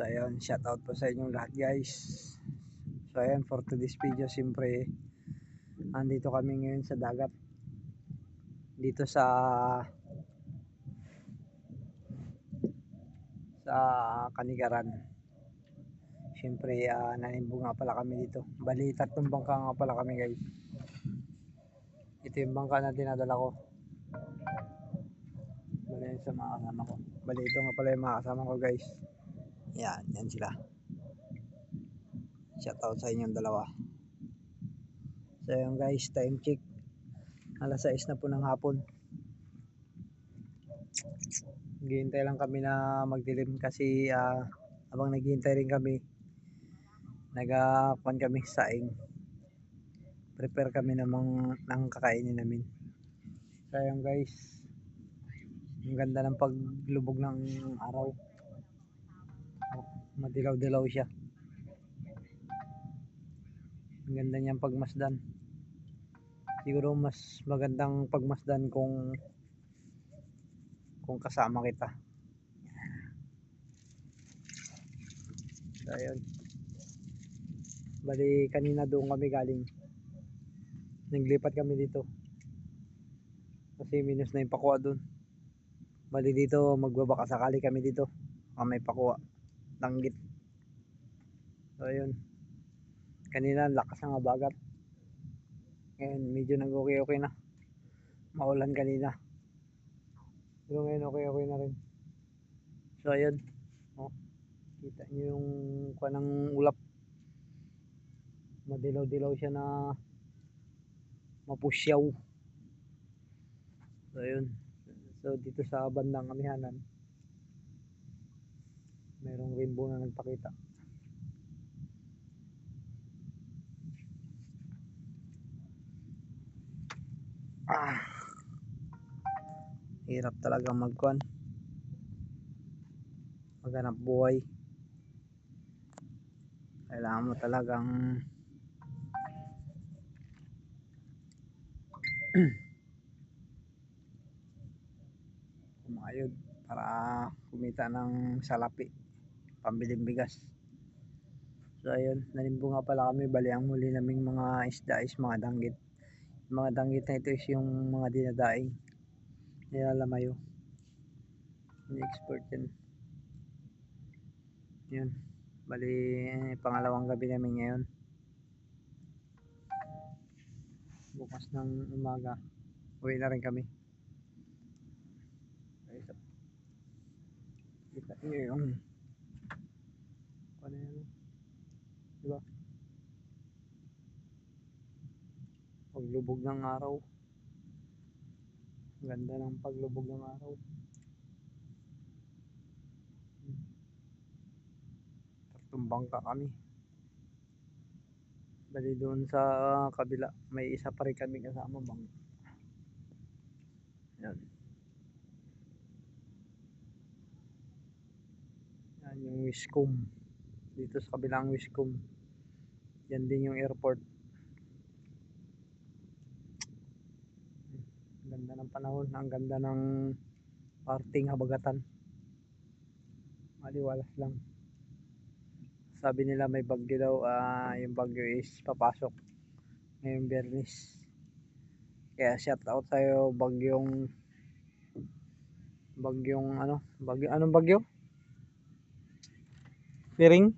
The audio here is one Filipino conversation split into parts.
So ayun, shout out po sa inyong lahat guys. So ayun, for today's video, siyempre, andito kami ngayon sa dagat. Dito sa sa Kanigaran. Siyempre, uh, nanimbo nga pala kami dito. Bali, tatlong bangka nga pala kami guys. Ito yung bangka na dinadala ko. Bali, sa mga kasama ko. Bali, ito nga pala yung mga kasama ko guys. Yan, yan sila. Shout out sa inyong dalawa. So yun guys, time check. Alas 6 na po ng hapon. Naghihintay lang kami na magdilim kasi uh, habang naghihintay rin kami, nagakuan kami sa saing. Prepare kami ng ng kakainin namin. Yun guys, ang ganda ng paglubog ng araw. Madilaw-dilaw siya. Ang ganda niyang pagmasdan. Siguro mas magandang pagmasdan kung kung kasama kita. So, ayun. Bali, kanina doon kami galing. Naglipat kami dito. Kasi minus na yung pakuha doon. Bali dito, magbabaka sakali kami dito. Ah, may pakuha. Langgit. So, ayun. Kanina, lakas ng abagat. Ngayon, medyo nag-okay-okay na. Maulan kanina. Pero ngayon, okay-okay na rin. So, ayun. Oh, kita nyo yung kuha ng ulap. Madilaw-dilaw siya na mapusyaw. So, ayun. So, dito sa bandang Amihanan, mayroong rainbow na nagpakita. Ah. Hirap talaga magkuan. Maghanap buhay. Kailangan mo talagang kumayod para kumita ng salapi pambiling bigas. So ayun nalimbo nga pala kami. Bali ang huli naming mga isda is mga danggit. Mga danggit na ito is yung mga dinadaing. Nilalamayo ni-export yan yun. Bali eh, pangalawang gabi namin ngayon. Bukas ng umaga uwi na rin kami. Niyo yung ano yan diba? Paglubog ng araw. Ganda ng paglubog ng araw. Tatlong bangka kami. Bali doon sa kabila may isa pa rin kami kasama bang. Yan. Yan yung Wiscom dito sa kabilang Wiscom. Yan din yung airport. Ganda ng panahon. Ang ganda ng parting habagatan. Maliwalas lang. Sabi nila may bagyo daw uh, yung bagyo is papasok ngayong bernis kaya shout out tayo bagyong bagyong ano? Bagyo anong bagyo Piring?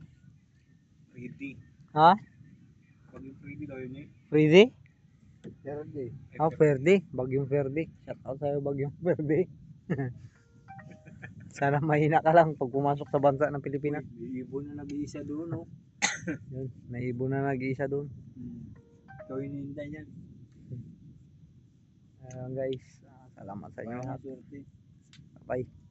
Pretty. Ha? Pag yung pretty daw yun eh. Friday? Verde. Ah, Ferdi. Bagyong Ferdi. Shout out sa'yo, Bagyong Ferdi. Sana mahina ka lang pag pumasok sa bansa ng Pilipinas. May ibon na nag-iisa doon, no? Yun, may ibon na nag-iisa doon. Hmm. Ikaw yung hinintay niyan. Ayan guys, ah, salamat sa inyo lahat. Bye.